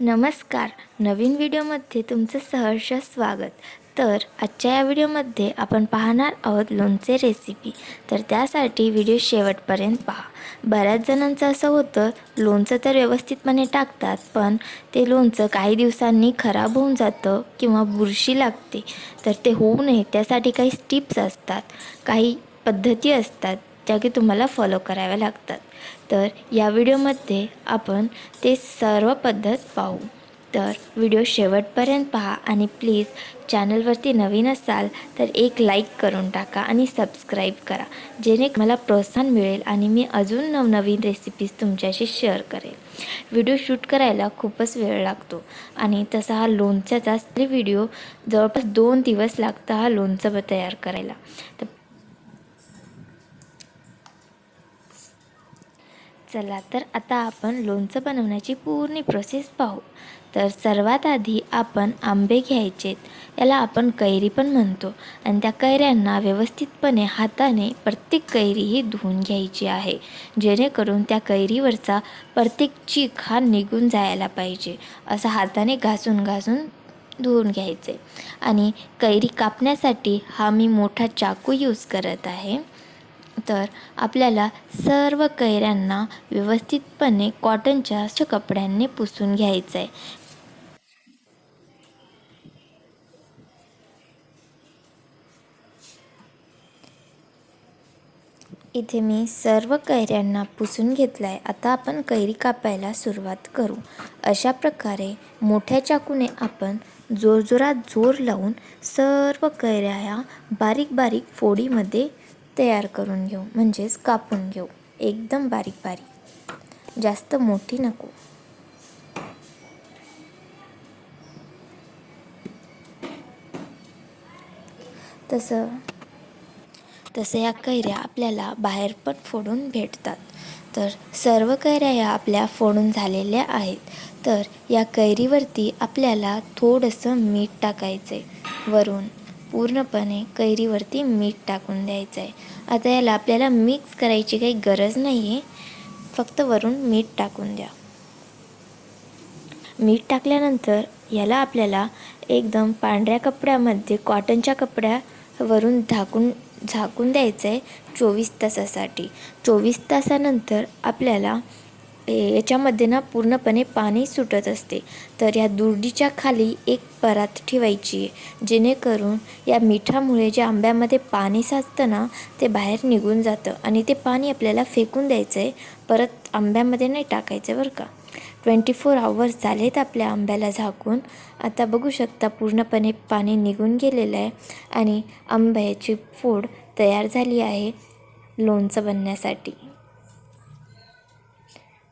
नमस्कार. नवीन व्हिडिओमध्ये तुमचं सहर्ष स्वागत. तर आजच्या या व्हिडिओमध्ये आपण पाहणार आहोत लोणचे रेसिपी तर त्यासाठी व्हिडिओ शेवटपर्यंत पहा. बऱ्याच जणांचं असं होतं लोणचं तर व्यवस्थितपणे टाकतात पण ते लोणचं काही दिवसांनी खराब होऊन जातं किंवा बुरशी लागते. तर ते होऊ नये त्यासाठी काही स्टिप्स असतात. काही पद्धती असतात ज्या की तुम्हाला फॉलो कराव्या लागतात. तर या व्हिडिओमध्ये आपण ते सर्व पद्धत पाहू. तर व्हिडिओ शेवटपर्यंत पहा आणि प्लीज चॅनलवरती नवीन असाल तर एक लाईक करून टाका आणि सबस्क्राईब करा. जेणे मला प्रोत्साहन मिळेल आणि मी अजून नवनवीन रेसिपीज तुमच्याशी शेअर करेल. व्हिडिओ शूट करायला खूपच वेळ लागतो आणि तसा हा लोणच्याचा व्हिडिओ जवळपास दोन दिवस लागतं हा लोणचं तयार करायला. तर चला तर आता आपण लोणचं बनवण्याची पूर्ण प्रोसेस पाहू. तर सर्वात आधी आपण आंबे घ्यायचेत याला आपण कैरी पण म्हणतो. आणि त्या कैऱ्यांना व्यवस्थितपणे हाताने प्रत्येक कैरी ही धुवून घ्यायची आहे. जेणेकरून त्या कैरीवरचा प्रत्येक चीक हा निघून जायला पाहिजे. असं हाताने घासून घासून धुवून घ्यायचे. आणि कैरी कापण्यासाठी हा मी मोठा चाकू यूज करत आहे. तर आपल्याला सर्व कैऱ्यांना व्यवस्थितपणे कॉटनच्या स्वच्छ कपड्यांनी पुसून घ्यायचं आहे इथे मी सर्व कैऱ्यांना पुसून घेतलं आहे आता आपण कैरी कापायला सुरुवात करू. अशा प्रकारे मोठ्या चाकूने आपण जोरजोरात जोर लावून सर्व कैऱ्या ह्या बारीक बारीक फोडीमध्ये तयार करून घेऊ म्हणजेच कापून घेऊ. एकदम बारीक बारीक. जास्त मोठी नको. तसं तसं या कैऱ्या आपल्याला बाहेर पण फोडून भेटतात. तर सर्व कैऱ्या या आपल्या फोडून झालेल्या आहेत. तर या कैरीवरती आपल्याला थोडंसं मीठ टाकायचं आहे वरून पूर्णपणे कैरीवरती मीठ टाकून द्यायचं आहे. आता याला आपल्याला मिक्स करायची काही गरज नाही आहे फक्त वरून मीठ टाकून द्या. मीठ टाकल्यानंतर याला आपल्याला एकदम पांढऱ्या कपड्यामध्ये कॉटनच्या कपड्यावरून झाकून झाकून द्यायचं आहे चोवीस तासासाठी. चोवीस तासानंतर आपल्याला याच्यामध्ये ना पूर्णपणे पाणी सुटत असते. तर या दुर्डीच्या खाली एक परात ठेवायची आहे. जेणेकरून या मिठामुळे जे आंब्यामध्ये पाणी साचतं ना ते बाहेर निघून जातं आणि ते पाणी आपल्याला फेकून द्यायचं आहे. परत आंब्यामध्ये नाही टाकायचं बरं का. ट्वेंटी फोर आवर्स झालेत आपल्या आंब्याला झाकून. आता बघू शकता पूर्णपणे पाणी निघून गेलेलं आहे आणि आंब्याची फोड तयार झाली आहे लोणचं बनण्यासाठी.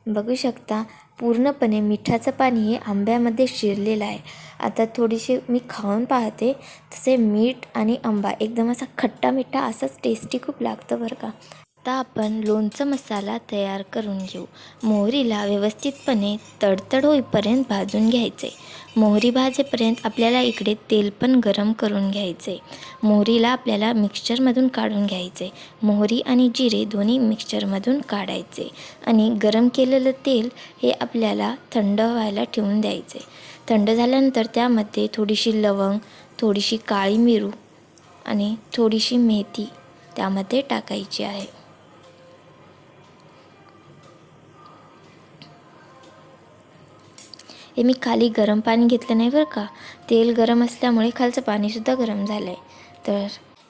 बघू शकता. पूर्णपणे मिठाचं पाणी हे आंब्यामध्ये शिरलेलं आहे. आता थोडीशी मी खाऊन पाहते. तसे मीठ आणि आंबा एकदम असा खट्टा मिठा असंच टेस्टी खूप लागतं बरं का. आता आपण लोणचं मसाला तयार करून घेऊ. मोहरीला व्यवस्थितपणे तडतड होईपर्यंत भाजून घ्यायचे. मोहरी भाजेपर्यंत आपल्याला इकडे तेल पण गरम करून घ्यायचे. मोहरीला आपल्याला मिक्सचरमधून काढून घ्यायचे. मोहरी आणि जिरे दोन्ही मिक्सचरमधून काढायचे आणि गरम केलेलं तेल हे आपल्याला थंड व्हायला ठेवून द्यायचे. थंड झाल्यानंतर त्यामध्ये थोडीशी लवंग थोडीशी काळी मिरू आणि थोडीशी मेथी त्यामध्ये टाकायची आहे. हे मी खाली गरम पाणी घेतलं नाही बरं का? तेल गरम असल्यामुळे खालचं पाणीसुद्धा गरम झालं आहे तर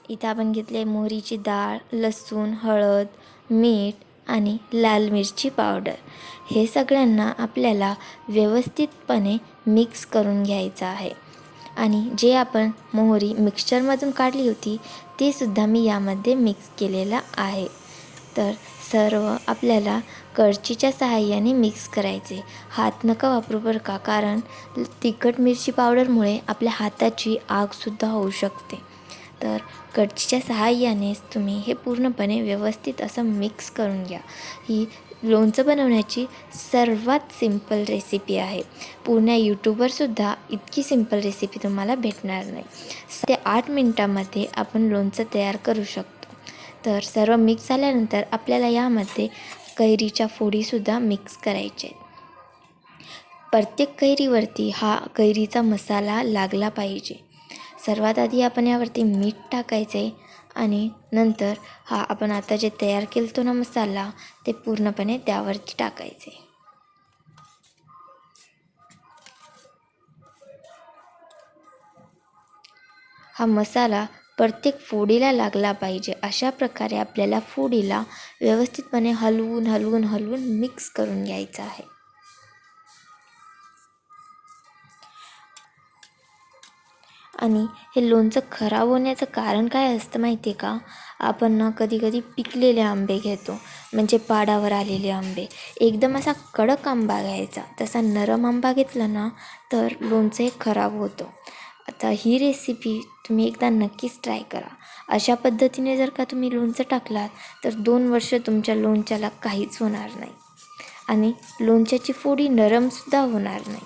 इथं आपण घेतले मोहरीची डाळ लसूण हळद मीठ आणि लाल मिरची पावडर. हे सगळ्यांना आपल्याला व्यवस्थितपणे मिक्स करून घ्यायचं आहे. आणि जे आपण मोहरी मिक्सचरमधून काढली होती ते सुद्धा मी यामध्ये मिक्स केलेलं आहे. तर सर्व आपल्याला करचीच्या सहाय्याने मिक्स करायचे. हात नका वापरू बरं का कारण तिखट मिरची पावडरमुळे आपल्या हाताची आगसुद्धा होऊ शकते. तर कळचीच्या सहाय्यानेच तुम्ही हे पूर्णपणे व्यवस्थित असं मिक्स करून घ्या. ही लोणचं बनवण्याची सर्वात सिंपल रेसिपी आहे. पूर्ण यूट्यूबवरसुद्धा इतकी सिंपल रेसिपी तुम्हाला भेटणार नाही. ते आठ मिनटामध्ये आपण लोणचं तयार करू शकतो. तर सर्व मिक्स झाल्यानंतर आपल्याला यामध्ये कैरीच्या फोडीसुद्धा मिक्स करायच्या आहेत. प्रत्येक कैरीवरती हा कैरीचा मसाला लागला पाहिजे. सर्वात आधी आपण यावरती मीठ टाकायचे आणि नंतर हा आपण आता जे तयार केलतो ना मसाला ते पूर्णपणे त्यावरती टाकायचे. हा मसाला प्रत्येक फोडीला लागला पाहिजे. अशा प्रकारे आपल्याला फोडीला व्यवस्थितपणे हलवून हलवून हलवून मिक्स करून घ्यायचं आहे. आणि हे लोणचं खराब होण्याचं कारण काय असतं माहिती आहे का? आपण ना कधी कधी पिकलेले आंबे घेतो. म्हणजे पाडावर आलेले आंबे. एकदम असा कडक आंबा घ्यायचा. तसा नरम आंबा घेतला ना तर लोणचं हे खराब होतं. आता ही रेसिपी तुम्ही एकदा नक्कीच ट्राय करा. अशा पद्धतीने जर का तुम्ही लोणचं टाकलात तर दोन वर्ष तुमच्या लोणच्याला काहीच होणार नाही. आणि लोणच्याची फोडी नरमसुद्धा होणार नाही.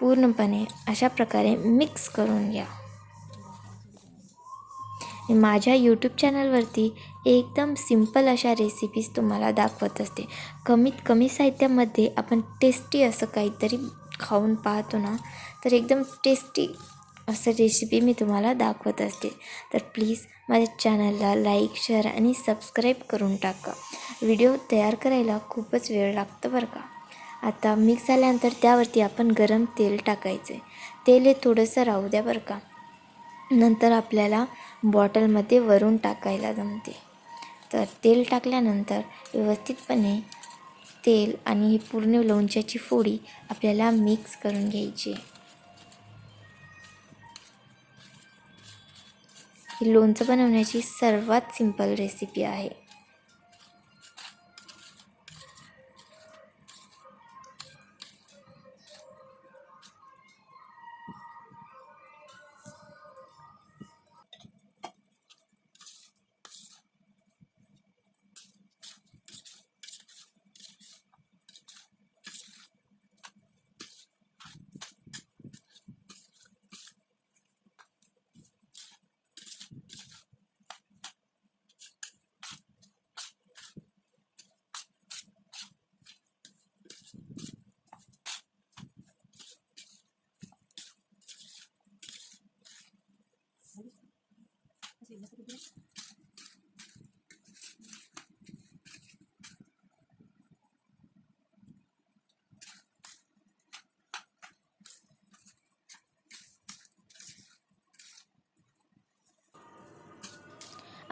पूर्णपणे अशा प्रकारे मिक्स करून घ्या. माझ्या यूट्यूब चॅनलवरती एकदम सिंपल अशा रेसिपीज तुम्हाला दाखवत असते. कमीत कमी साहित्यामध्ये आपण टेस्टी असं काहीतरी खाऊन पाहतो ना तर एकदम टेस्टी असं रेसिपी मी तुम्हाला दाखवत असते. तर प्लीज माझ्या चॅनलला लाईक शेअर आणि सबस्क्राईब करून टाका. व्हिडिओ तयार करायला खूपच वेळ लागतं बरं का. आता मिक्स झाल्यानंतर त्यावरती आपण गरम तेल टाकायचं आहे तेल हे थोडंसं राहू द्या बरं का. नंतर आपल्याला बॉटलमध्ये वरून टाकायला जमते. तर तेल टाकल्यानंतर व्यवस्थितपणे तेल आणि ही पूर्ण लोणच्याची फोडी आपल्याला मिक्स करून घ्यायची ही लोणचं बनवण्याची सर्वात सिंपल रेसिपी आहे.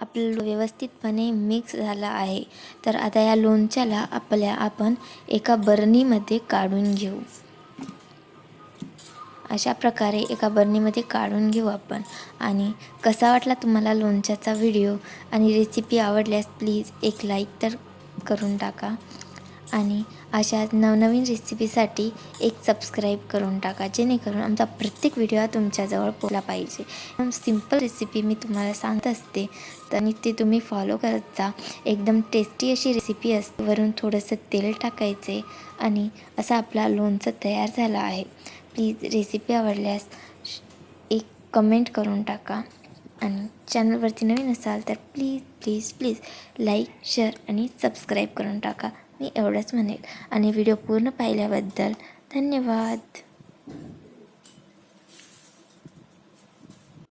आपलं व्यवस्थितपणे मिक्स झालं आहे. तर आता या लोणच्याला आपल्या आपण एका बरणीमध्ये काढून घेऊ. अशा प्रकारे एका बरणीमध्ये काढून घेऊ आपण. आणि कसा वाटला तुम्हाला लोणच्याचा व्हिडिओ आणि रेसिपी आवडल्यास प्लीज एक लाईक तर करून टाका. आणि अशा नवनवीन रेसिपीसाठी एक सबस्क्राईब करून टाका जेणेकरून आमचा प्रत्येक व्हिडिओ हा तुमच्याजवळ पोला पाहिजे. सिंपल रेसिपी मी तुम्हाला सांगत असते आणि ते तुम्ही फॉलो करत जा. एकदम टेस्टी अशी रेसिपी असते वरून थोडंसं तेल टाकायचे आणि असा आपला लोणचं तयार झाला आहे. प्लीज रेसिपी आवडल्यास एक कमेंट करून टाका. आणि चॅनलवरती नवीन असाल तर please please please like share आणि सबस्क्राईब करून टाका. मी एवढंच म्हणेल आणि व्हिडिओ पूर्ण पाहिल्याबद्दल धन्यवाद.